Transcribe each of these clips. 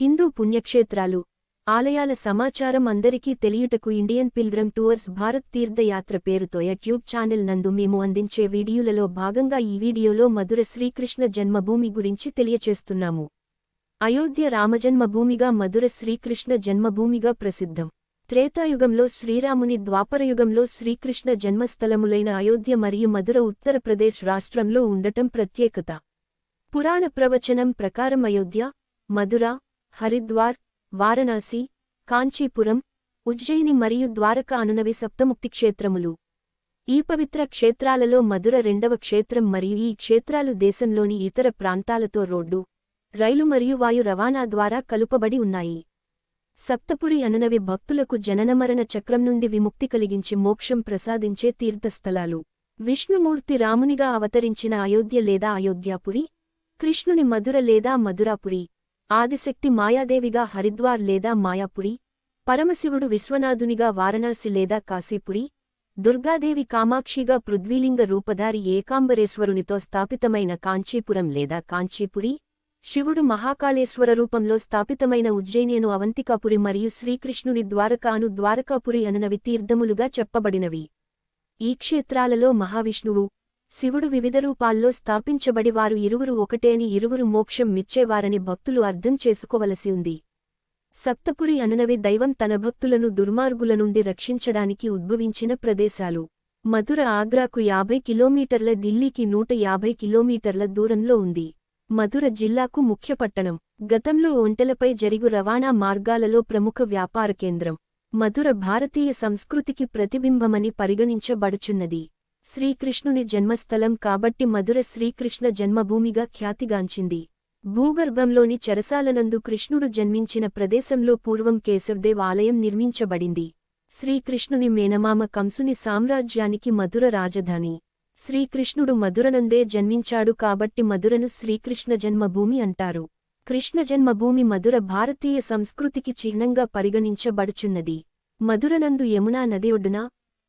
హిందూ పుణ్యక్షేత్రాలు. ఆలయాల సమాచారం అందరికీ తెలియుటకు Indian pilgrim tours Bharat Tirthayatra పేరుతో యూట్యూబ్ ఛానల్ నందు మేము అందించే వీడియోలలో భాగంగా ఈ వీడియోలో మధుర శ్రీకృష్ణ జన్మభూమి గురించి తెలియచేస్తున్నాము. అయోధ్య రామజన్మభూమిగా మధుర శ్రీకృష్ణ జన్మభూమిగా ప్రసిద్ధం. త్రేతాయుగంలో శ్రీరాముని ద్వాపరయుగంలో శ్రీకృష్ణ జన్మస్థలములైన అయోధ్య మరియు మధుర ఉత్తరప్రదేశ్ రాష్ట్రంలో ఉండటం ప్రత్యేకత. పురాణ ప్రవచనం ప్రకారం అయోధ్య మధుర హరిద్వార్ వారణాసి కాంచీపురం ఉజ్జయిని మరియు ద్వారక అనునవి సప్తముక్తి క్షేత్రములు. ఈ పవిత్ర క్షేత్రాలలో మధుర రెండవ క్షేత్రం మరియు ఈ క్షేత్రాలు దేశంలోని ఇతర ప్రాంతాలతో రోడ్డు రైలు మరియు వాయు రవాణా ద్వారా కలుపబడి ఉన్నాయి. సప్తపురి అనునవి భక్తులకు జననమరణ చక్రం నుండి విముక్తి కలిగించి మోక్షం ప్రసాదించే తీర్థస్థలాలు. విష్ణుమూర్తి రామునిగా అవతరించిన అయోధ్య లేదా అయోధ్యాపురి కృష్ణుని మధుర లేదా మధురాపురి ఆదిశక్తి మాయాదేవిగా హరిద్వార్ లేదా మాయాపురి పరమశివుడు విశ్వనాథునిగా వారణాసి లేదా కాశీపురి దుర్గాదేవి కామాక్షిగా పృథ్వీలింగ రూపధారి ఏకాంబరేశ్వరునితో స్థాపితమైన కాంచీపురం లేదా కాంచీపురి శివుడు మహాకాళేశ్వర రూపంలో స్థాపితమైన ఉజ్జయినియను అవంతికాపురి మరియు శ్రీకృష్ణుని ద్వారకాను ద్వారకాపురి అనునవి తీర్థములుగా చెప్పబడినవి. ఈ క్షేత్రాలలో మహావిష్ణువు శివుడు వివిధ రూపాల్లో స్థాపించబడి వారు ఇరువురు ఒకటేని ఇరువురు మోక్షం మిచ్చేవారని భక్తులు అర్థం చేసుకోవలసి ఉంది. సప్తపురి అనునవి దైవం తన భక్తులను దుర్మార్గుల నుండి రక్షించడానికి ఉద్భవించిన ప్రదేశాలు. మధుర ఆగ్రాకు యాభై కిలోమీటర్ల ఢిల్లీకి నూట యాభై కిలోమీటర్ల దూరంలో ఉంది. మధుర జిల్లాకు ముఖ్య పట్టణం. గతంలో ఒంటెలపై జరిగు రవాణా మార్గాలలో ప్రముఖ వ్యాపార కేంద్రం. మధుర భారతీయ సంస్కృతికి ప్రతిబింబమని పరిగణించబడుచున్నది. శ్రీకృష్ణుని జన్మస్థలం కాబట్టి మధుర శ్రీకృష్ణ జన్మభూమిగా ఖ్యాతిగాంచింది. భూగర్భంలోని చెరసాలనందు కృష్ణుడు జన్మించిన ప్రదేశంలో పూర్వం కేశవదేవ్ ఆలయం నిర్మించబడింది. శ్రీకృష్ణుని మేనమామ కంసుని సామ్రాజ్యానికి మధుర రాజధాని. శ్రీకృష్ణుడు మధురనందే జన్మించాడు కాబట్టి మధురను శ్రీకృష్ణ జన్మభూమి అంటారు. కృష్ణ జన్మభూమి మధుర భారతీయ సంస్కృతికి చిహ్నంగా పరిగణించబడుచున్నది. మధురనందు యమునా నది ఒడ్డున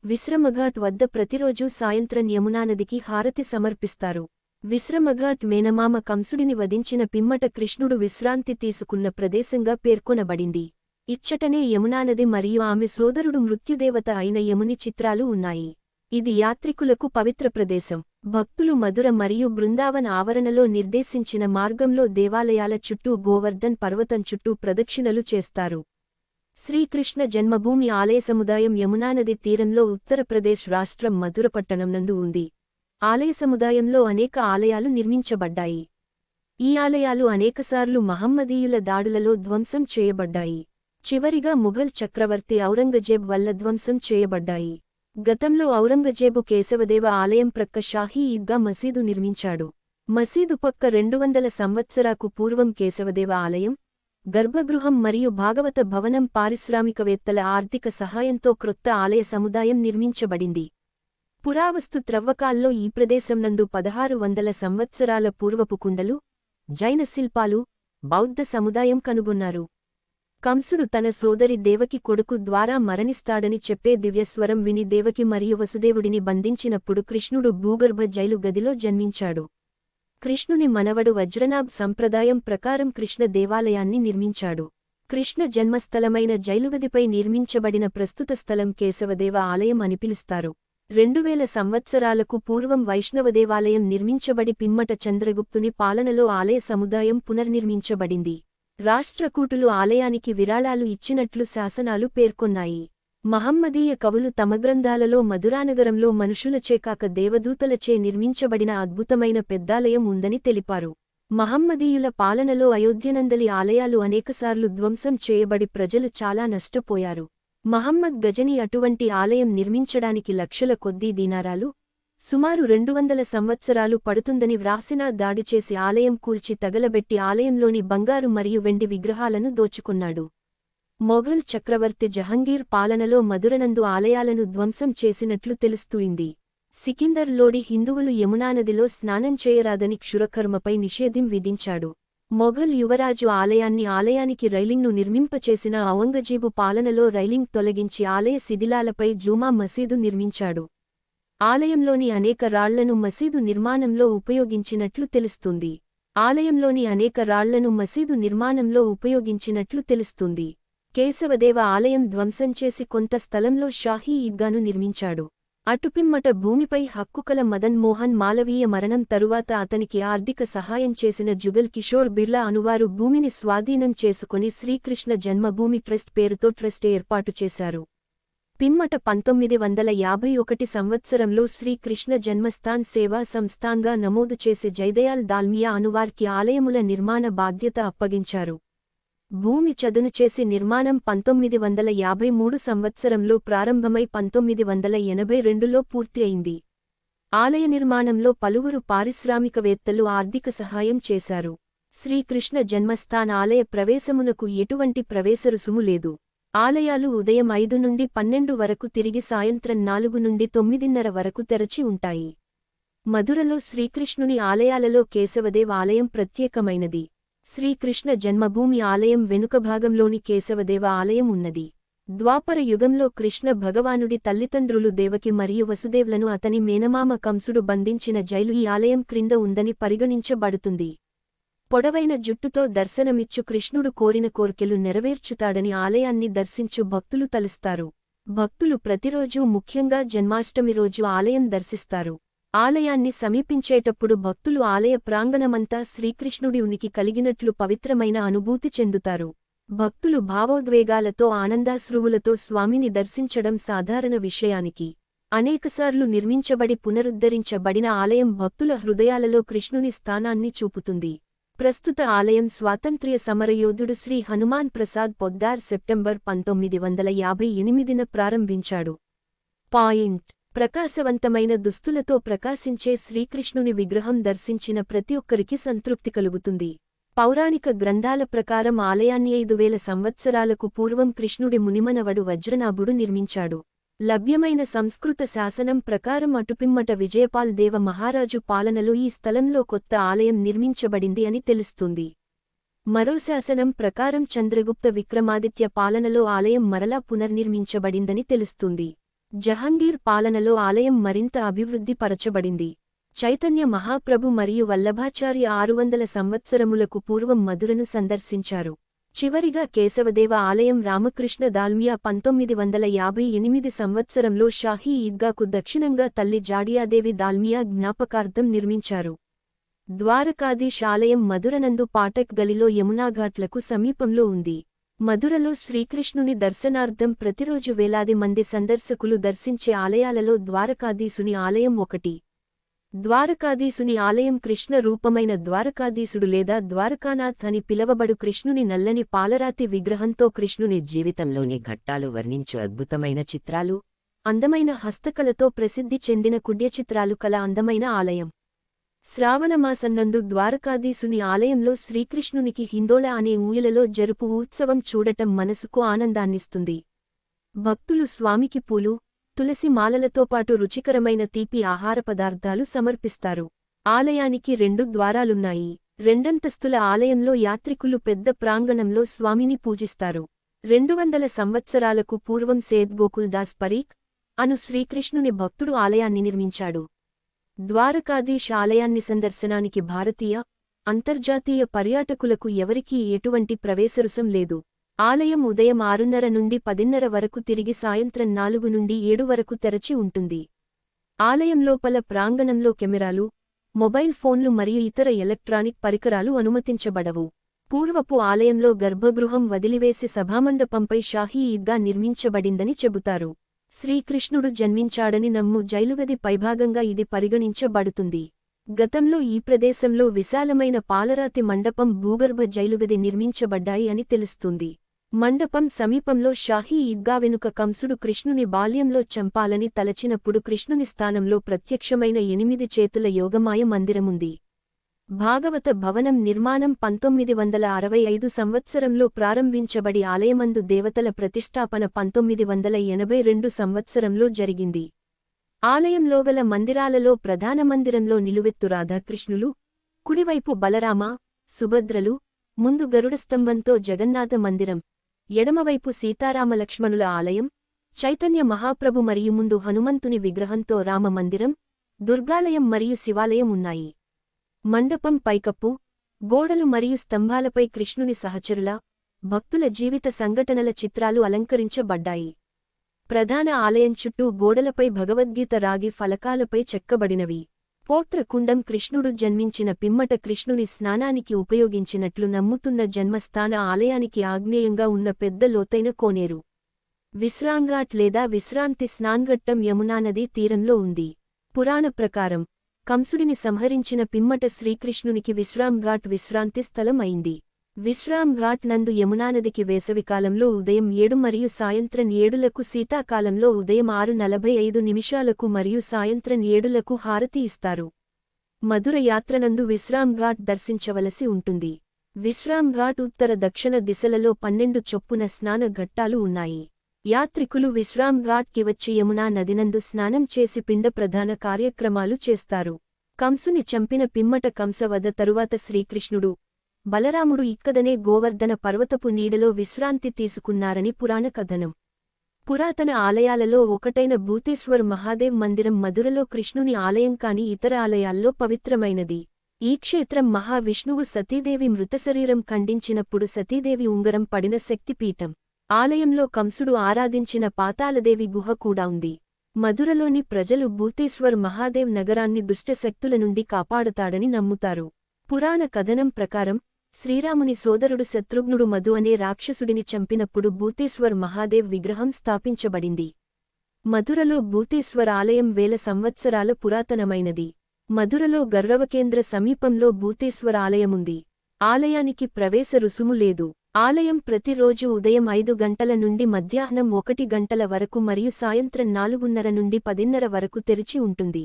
విశ్రమఘాట్ వద్ద ప్రతిరోజూ సాయంత్రం యమునానదికి హారతి సమర్పిస్తారు. విశ్రమఘాట్ మేనమామ కంసుడిని వధించిన పిమ్మట కృష్ణుడు విశ్రాంతి తీసుకున్న ప్రదేశంగా పేర్కొనబడింది. ఇచ్చటనే యమునానది మరియు ఆమె సోదరుడు మృత్యుదేవత అయిన యముని చిత్రాలు ఉన్నాయి. ఇది యాత్రికులకు పవిత్ర ప్రదేశం. భక్తులు మధుర మరియు బృందావన్ ఆవరణలో నిర్దేశించిన మార్గంలో దేవాలయాల చుట్టూ గోవర్ధన్ పర్వతం చుట్టూ ప్రదక్షిణలు చేస్తారు. శ్రీకృష్ణ జన్మభూమి ఆలయ సముదాయం యమునానది తీరంలో ఉత్తరప్రదేశ్ రాష్ట్రం మధురపట్టణం నందు ఉంది. ఆలయ సముదాయంలో అనేక ఆలయాలు నిర్మించబడ్డాయి. ఈ ఆలయాలు అనేకసార్లు మహమ్మదీయుల దాడులలో ధ్వంసం చేయబడ్డాయి. చివరిగా ముఘల్ చక్రవర్తి ఔరంగజేబ్ వల్ల ధ్వంసం చేయబడ్డాయి. గతంలో ఔరంగజేబు కేశవదేవ ఆలయం ప్రక్క షాహీ ఈద్గా మసీదు నిర్మించాడు. మసీదు పక్క రెండు వందల సంవత్సరాకు పూర్వం కేశవదేవ ఆలయం గర్భగృహం మరియు భాగవత భవనం పారిశ్రామికవేత్తల ఆర్థిక సహాయంతో క్రొత్త ఆలయ సముదాయం నిర్మించబడింది. పురావస్తు త్రవ్వకాల్లో ఈ ప్రదేశం నందు పదహారు వందల సంవత్సరాల పూర్వపు కుండలు జైన శిల్పాలు బౌద్ధ సముదాయం కనుగొన్నారు. కంసుడు తన సోదరి దేవకి కొడుకు ద్వారా మరణిస్తాడని చెప్పే దివ్యస్వరం విని దేవకి మరియు వసుదేవుడిని బంధించినప్పుడు కృష్ణుడు భూగర్భ జైలు గదిలో జన్మించాడు. కృష్ణుని మనవడు వజ్రనాభ్ సంప్రదాయం ప్రకారం కృష్ణ దేవాలయాన్ని నిర్మించాడు. కృష్ణ జన్మస్థలమైన జైలుగదిపై నిర్మించబడిన ప్రస్తుత స్థలం కేశవదేవ ఆలయం అని పిలుస్తారు. రెండువేల సంవత్సరాలకు పూర్వం వైష్ణవదేవాలయం నిర్మించబడి పిమ్మట చంద్రగుప్తుని పాలనలో ఆలయ సముదాయం పునర్నిర్మించబడింది. రాష్ట్రకూటులు ఆలయానికి విరాళాలు ఇచ్చినట్లు శాసనాలు పేర్కొన్నాయి. మహమ్మదీయ కవులు తమ గ్రంథాలలో మధురానగరంలో మనుషులచే కాక దేవదూతలచే నిర్మించబడిన అద్భుతమైన పెద్దాలయం ఉందని తెలిపారు. మహమ్మదీయుల పాలనలో అయోధ్యనందలి ఆలయాలు అనేకసార్లు ధ్వంసం చేయబడి ప్రజలు చాలా నష్టపోయారు. మహమ్మద్ గజని అటువంటి ఆలయం నిర్మించడానికి లక్షల కొద్దీ దీనారాలు సుమారు రెండు వందల సంవత్సరాలు పడుతుందని వ్రాసినా దాడి చేసి ఆలయం కూల్చి తగలబెట్టి ఆలయంలోని బంగారు మరియు వెండి విగ్రహాలను దోచుకున్నాడు. మొఘల్ చక్రవర్తి జహంగీర్ పాలనలో మధురనందు ఆలయాలను ధ్వంసం చేసినట్లు తెలుస్తూయింది. సికిందర్ లోడి హిందువులు యమునానదిలో స్నానం చేయరాదని క్షురకర్మపై నిషేధం విధించాడు. మొఘల్ యువరాజు ఆలయాన్ని ఆలయానికి రైలింగ్ను నిర్మింపచేసిన ఔంగజేబు పాలనలో రైలింగ్ తొలగించి ఆలయ శిథిలాలపై జూమా మసీదు నిర్మించాడు. ఆలయంలోని అనేక రాళ్ళను మసీదు నిర్మాణంలో ఉపయోగించినట్లు తెలుస్తుంది. ఆలయంలోని అనేక రాళ్ళను మసీదు నిర్మాణంలో ఉపయోగించినట్లు తెలుస్తుంది. కేశవదేవ ఆలయం ధ్వంసం చేసి కొంత స్థలంలో షాహీ ఈద్గాను నిర్మించాడు. అటుపిమ్మట భూమిపై హక్కుకల మదన్ మోహన్ మాలవీయ మరణం తరువాత అతనికి ఆర్థిక సహాయం చేసిన జుగల్ కిషోర్ బిర్లా అనువారు భూమిని స్వాధీనం చేసుకుని శ్రీకృష్ణ జన్మభూమి ట్రస్ట్ పేరుతో ట్రస్ట్ ఏర్పాటు చేశారు. పిమ్మట పంతొమ్మిది వందల యాభై ఒకటి సంవత్సరంలో శ్రీకృష్ణ జన్మస్థాన్ సేవా సంస్థాన్గా నమోదు చేసి జైదయాల్ దాల్మియా అనువార్కి ఆలయముల నిర్మాణ బాధ్యత అప్పగించారు. భూమి చదును చేసి నిర్మాణం పంతొమ్మిది వందల యాభై మూడు సంవత్సరంలో ప్రారంభమై పంతొమ్మిది వందల ఎనభై రెండులో పూర్తి అయింది. ఆలయ నిర్మాణంలో పలువురు పారిశ్రామికవేత్తలు ఆర్థిక సహాయం చేశారు. శ్రీకృష్ణ జన్మస్థాన ఆలయ ప్రవేశమునకు ఎటువంటి ప్రవేశ రుసుము లేదు. ఆలయాలు ఉదయం ఐదు నుండి పన్నెండు వరకు తిరిగి సాయంత్రం నాలుగు నుండి తొమ్మిదిన్నర వరకు తెరచి ఉంటాయి. మధురలో శ్రీకృష్ణుని ఆలయాలలో కేశవదేవ్ ఆలయం ప్రత్యేకమైనది. శ్రీకృష్ణ జన్మభూమి ఆలయం వెనుక భాగంలోని కేశవదేవ ఆలయం ఉన్నది. ద్వాపర యుగంలో కృష్ణ భగవానుడి తల్లిదండ్రులు దేవకి మరియు వసుదేవ్లను అతని మేనమామ కంసుడు బంధించిన జైలు ఈ ఆలయం క్రింద ఉందని పరిగణించబడుతుంది. పొడవైన జుట్టుతో దర్శనమిచ్చు కృష్ణుడు కోరిన కోర్కెలు నెరవేర్చుతాడని ఆలయాన్ని దర్శించు భక్తులు తలుస్తారు. భక్తులు ప్రతిరోజూ ముఖ్యంగా జన్మాష్టమి రోజు ఆలయం దర్శిస్తారు. ఆలయాన్ని సమీపించేటప్పుడు భక్తులు ఆలయ ప్రాంగణమంతా శ్రీకృష్ణుడి ఉనికి కలిగినట్లు పవిత్రమైన అనుభూతి చెందుతారు. భక్తులు భావోద్వేగాలతో ఆనందాశ్రువులతో స్వామిని దర్శించడం సాధారణ విషయానికి. అనేకసార్లు నిర్మించబడి పునరుద్ధరించబడిన ఆలయం భక్తుల హృదయాలలో కృష్ణుని స్థానాన్ని చూపుతుంది. ప్రస్తుత ఆలయం స్వాతంత్ర్య సమరయోధుడు శ్రీ హనుమాన్ ప్రసాద్ పొద్దార్ సెప్టెంబర్ పంతొమ్మిది వందల యాభై ఎనిమిదిన ప్రారంభించాడు. పాయింట్. ప్రకాశవంతమైన దుస్తులతో ప్రకాశించే శ్రీకృష్ణుని విగ్రహం దర్శించిన ప్రతి ఒక్కరికి సంతృప్తి కలుగుతుంది. పౌరాణిక గ్రంథాల ప్రకారం ఆలయాన్ని ఐదు వేల సంవత్సరాలకు పూర్వం కృష్ణుడి మునిమనవడు వజ్రనాభుడు నిర్మించాడు. లభ్యమైన సంస్కృత శాసనం ప్రకారం అటుపిమ్మట విజయపాల్ దేవ మహారాజు పాలనలో ఈ స్థలంలో కొత్త ఆలయం నిర్మించబడింది అని తెలుస్తుంది. మరో శాసనం ప్రకారం చంద్రగుప్త విక్రమాదిత్య పాలనలో ఆలయం మరలా పునర్నిర్మించబడిందని తెలుస్తుంది. జహంగీర్ పాలనలో ఆలయం మరింత అభివృద్ధి పరచబడింది చైతన్య మహాప్రభు మరియు వల్లభాచార్య ఆరు వందల సంవత్సరములకు పూర్వం మధురను సందర్శించారు. చివరిగా కేశవదేవ ఆలయం రామకృష్ణ దాల్మియా పంతొమ్మిది వందల యాభై ఎనిమిది సంవత్సరంలో షాహీ ఈద్గాకు దక్షిణంగా తల్లి జాడియాదేవి దాల్మియా జ్ఞాపకార్థం నిర్మించారు. ద్వారకాధీశ్ ఆలయం మధురనందు పాటక్ గలిలో యమునాఘాట్లకు సమీపంలో ఉంది. మధురలో శ్రీకృష్ణుని దర్శనార్థం ప్రతిరోజు వేలాది మంది సందర్శకులు దర్శించే ఆలయాలలో ద్వారకాధీసుని ఆలయం ఒకటి. ద్వారకాధీసుని ఆలయం కృష్ణ రూపమైన ద్వారకాధీసుడు లేదా ద్వారకానాథ్ అని పిలవబడు కృష్ణుని నల్లని పాలరాతి విగ్రహంతో కృష్ణుని జీవితంలోని ఘట్టాలు వర్ణించు అద్భుతమైన చిత్రాలు అందమైన హస్తకళతో ప్రసిద్ధి చెందిన కుడ్యచిత్రాలు కల అందమైన ఆలయం. శ్రావణమాసన్నందు ద్వారకాధీసుని ఆలయంలో శ్రీకృష్ణునికి హిందోళ అనే ఊయలలో జరుపు ఉత్సవం చూడటం మనసుకు ఆనందాన్నిస్తుంది. భక్తులు స్వామికి పూలు తులసి మాలలతో పాటు రుచికరమైన తీపి ఆహార పదార్థాలు సమర్పిస్తారు. ఆలయానికి రెండు ద్వారాలున్నాయి. రెండంతస్తుల ఆలయంలో యాత్రికులు పెద్ద ప్రాంగణంలో స్వామిని పూజిస్తారు. రెండు వందల సంవత్సరాలకు పూర్వం సేద్ గోకుల్దాస్ పరీక్ అను శ్రీకృష్ణుని భక్తుడు ఆలయాన్ని నిర్మించాడు. ద్వారకాధీశ్ ఆలయాన్ని సందర్శనానికి భారతీయ అంతర్జాతీయ పర్యాటకులకు ఎవరికీ ఎటువంటి ప్రవేశరుసం లేదు. ఆలయం ఉదయం ఆరున్నర నుండి పదిన్నర వరకు తిరిగి సాయంత్రం నాలుగు నుండి ఏడు వరకు తెరచి ఉంటుంది. ఆలయం లోపల ప్రాంగణంలో కెమెరాలు మొబైల్ ఫోన్లు మరియు ఇతర ఎలక్ట్రానిక్ పరికరాలు అనుమతించబడవు. పూర్వపు ఆలయంలో గర్భగృహం వదిలివేసి సభామండపంపై షాహీ ఈద్గా నిర్మించబడిందని చెబుతారు. శ్రీకృష్ణుడు జన్మించాడని నమ్ము జైలుగది పైభాగంగా ఇది పరిగణించబడుతుంది. గతంలో ఈ ప్రదేశంలో విశాలమైన పాలరాతి మండపం భూగర్భ జైలుగది నిర్మించబడ్డాయి అని తెలుస్తుంది. మండపం సమీపంలో షాహీ ఈద్గా వెనుక కంసుడు కృష్ణుని బాల్యంలో చంపాలని తలచినప్పుడు కృష్ణుని స్థానంలో ప్రత్యక్షమైన ఎనిమిది చేతుల యోగమాయ మందిరముంది. భాగవత భవనం నిర్మాణం పంతొమ్మిది వందల అరవై ఐదు సంవత్సరంలో ప్రారంభించబడి ఆలయమందు దేవతల ప్రతిష్టాపన పంతొమ్మిది వందల ఎనభై రెండు సంవత్సరంలో జరిగింది. ఆలయంలోగల మందిరాలలో ప్రధాన మందిరంలో నిలువెత్తు రాధాకృష్ణులు కుడివైపు బలరామ సుభద్రలు ముందు గరుడస్తంభంతో జగన్నాథ మందిరం ఎడమవైపు సీతారామలక్ష్మణుల ఆలయం చైతన్య మహాప్రభు మరియు ముందు హనుమంతుని విగ్రహంతో రామ మందిరం దుర్గాలయం మరియు శివాలయం ఉన్నాయి. మండపం పైకప్పు గోడలు మరియు స్తంభాలపై కృష్ణుని సహచరుల భక్తుల జీవిత సంఘటనల చిత్రాలు అలంకరించబడ్డాయి. ప్రధాన ఆలయం చుట్టూ గోడలపై భగవద్గీత రాగి ఫలకాలపై చెక్కబడినవి. పోత్రకుండం కృష్ణుడు జన్మించిన పిమ్మట కృష్ణుని స్నానానికి ఉపయోగించినట్లు నమ్ముతున్న జన్మస్థాన ఆలయానికి ఆగ్నేయంగా ఉన్న పెద్ద లోతైన కోనేరు. విశ్రాంఘాట్ లేదా విశ్రాంతి స్నాన్ఘట్టం యమునా నదీ తీరంలో ఉంది. పురాణ ప్రకారం కంసుడిని సంహరించిన పిమ్మట శ్రీకృష్ణునికి విశ్రాంఘాట్ విశ్రాంతి స్థలం అయింది. విశ్రాంఘాట్ నందు యమునానదికి వేసవికాలంలో ఉదయం ఏడు మరియు సాయంత్రం ఏడులకు శీతాకాలంలో ఉదయం ఆరు నలభై ఐదు నిమిషాలకు మరియు సాయంత్రం ఏడులకు హారతి ఇస్తారు. మధుర యాత్రనందు విశ్రాంఘాట్ దర్శించవలసి ఉంటుంది. విశ్రాంఘాట్ ఉత్తర దక్షిణ దిశలలో పన్నెండు చొప్పున స్నాన ఘట్టాలు ఉన్నాయి. యాత్రికులు విశ్రామ్కి వచ్చి యమునా నదినందు స్నానం చేసి పిండ ప్రధాన కార్యక్రమాలు చేస్తారు. కంసుని చంపిన పిమ్మట కంసవద తరువాత శ్రీకృష్ణుడు బలరాముడు ఇక్కదనే గోవర్ధన పర్వతపు నీడలో విశ్రాంతి తీసుకున్నారని పురాణ కథనం. పురాతన ఆలయాలలో ఒకటైన భూతేశ్వర్ మహాదేవ్ మందిరం మధురలో కృష్ణుని ఆలయం కాని ఇతర ఆలయాల్లో పవిత్రమైనది. ఈ క్షేత్రం మహావిష్ణువు సతీదేవి మృతశరీరం ఖండించినప్పుడు సతీదేవి ఉంగరం పడిన శక్తిపీఠం. ఆలయంలో కంసుడు ఆరాధించిన పాతాలదేవి గుహ కూడా ఉంది. మధురలోని ప్రజలు భూతేశ్వర్ మహాదేవ్ నగరాన్ని దుష్టశక్తుల నుండి కాపాడుతాడని నమ్ముతారు. పురాణ కథనం ప్రకారం శ్రీరాముని సోదరుడు శత్రుఘ్నుడు మధు అనే రాక్షసుడిని చంపినప్పుడు భూతేశ్వర్ మహాదేవ్ విగ్రహం స్థాపించబడింది. మధురలో భూతేశ్వర్ ఆలయం వేల సంవత్సరాల పురాతనమైనది. మధురలో గర్రవకేంద్ర సమీపంలో భూతేశ్వర్ ఆలయముంది. ఆలయానికి ప్రవేశ రుసుము లేదు. ఆలయం ప్రతిరోజు ఉదయం ఐదు గంటల నుండి మధ్యాహ్నం ఒకటి గంటల వరకు మరియు సాయంత్రం నాలుగున్నర నుండి పదిన్నర వరకు తెరిచి ఉంటుంది.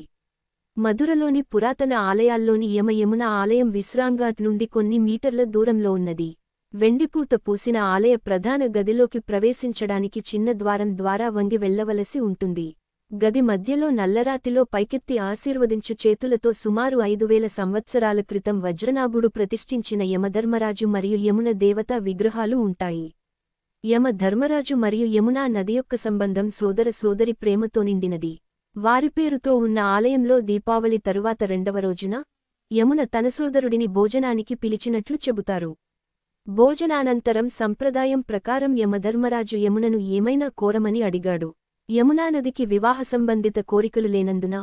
మధురలోని పురాతన ఆలయాల్లోని యమయమున ఆలయం విశ్రాంఘాట్ నుండి కొన్ని మీటర్ల దూరంలో ఉన్నది. వెండిపూత పూసిన ఆలయ ప్రధాన గదిలోకి ప్రవేశించడానికి చిన్న ద్వారం ద్వారా వంగి వెళ్ళవలసి ఉంటుంది. గది మధ్యలో నల్లరాతిలో పైకెత్తి ఆశీర్వదించు చేతులతో సుమారు ఐదువేల సంవత్సరాల క్రితం వజ్రనాభుడు ప్రతిష్ఠించిన యమధర్మరాజు మరియు యమున దేవతా విగ్రహాలు ఉంటాయి. యమ ధర్మరాజు మరియు యమునా నది యొక్క సంబంధం సోదర సోదరి ప్రేమతో నిండినది. వారి పేరుతో ఉన్న ఆలయంలో దీపావళి తరువాత రెండవ రోజున యమున తన సోదరుడిని భోజనానికి పిలిచినట్లు చెబుతారు. భోజనానంతరం సంప్రదాయం ప్రకారం యమధర్మరాజు యమునను ఏమైనా కోరమని అడిగాడు. యమునానదికి వివాహ సంబంధిత కోరికలు లేనందున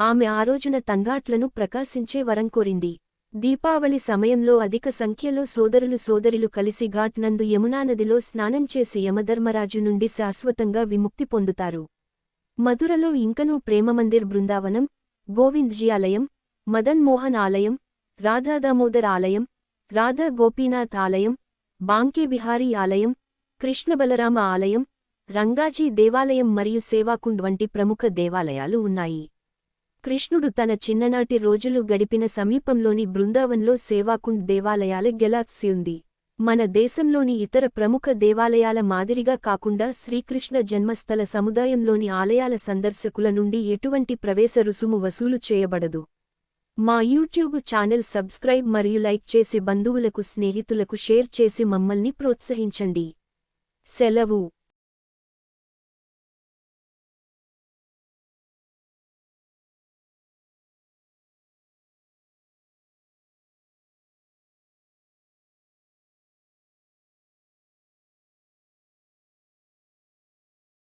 ఆమె ఆ రోజున తంగాట్లను ప్రకాశించే వరం కోరింది. దీపావళి సమయంలో అధిక సంఖ్యలో సోదరులు సోదరులు కలిసి ఘాట్ నందు యమునానదిలో స్నానం చేసి యమధర్మరాజు నుండి శాశ్వతంగా విముక్తి పొందుతారు. మధురలో ఇంకనూ ప్రేమమందిర్ బృందావనం గోవింద్జీ ఆలయం మదన్ మోహన్ ఆలయం రాధాదామోదర్ ఆలయం రాధా గోపీనాథ్ ఆలయం బాంకే బిహారీ ఆలయం కృష్ణబలరామ ఆలయం రంగాజీ దేవాలయం మరియు సేవాకుండ్ వంటి ప్రముఖ దేవాలయాలు ఉన్నాయి. కృష్ణుడు తన చిన్ననాటి రోజులు గడిపిన సమీపంలోని బృందావన్లో సేవాకుండ్ దేవాలయాల గెలాక్సీ ఉంది. మన దేశంలోని ఇతర ప్రముఖ దేవాలయాల మాదిరిగా కాకుండా శ్రీకృష్ణ జన్మస్థల సముదాయంలోని ఆలయాల సందర్శకుల నుండి ఎటువంటి ప్రవేశ రుసుము వసూలు చేయబడదు. మా యూట్యూబ్ ఛానల్ సబ్స్క్రైబ్ మరియు లైక్ చేసి బంధువులకు స్నేహితులకు షేర్ చేసి మమ్మల్ని ప్రోత్సహించండి. సెలవు.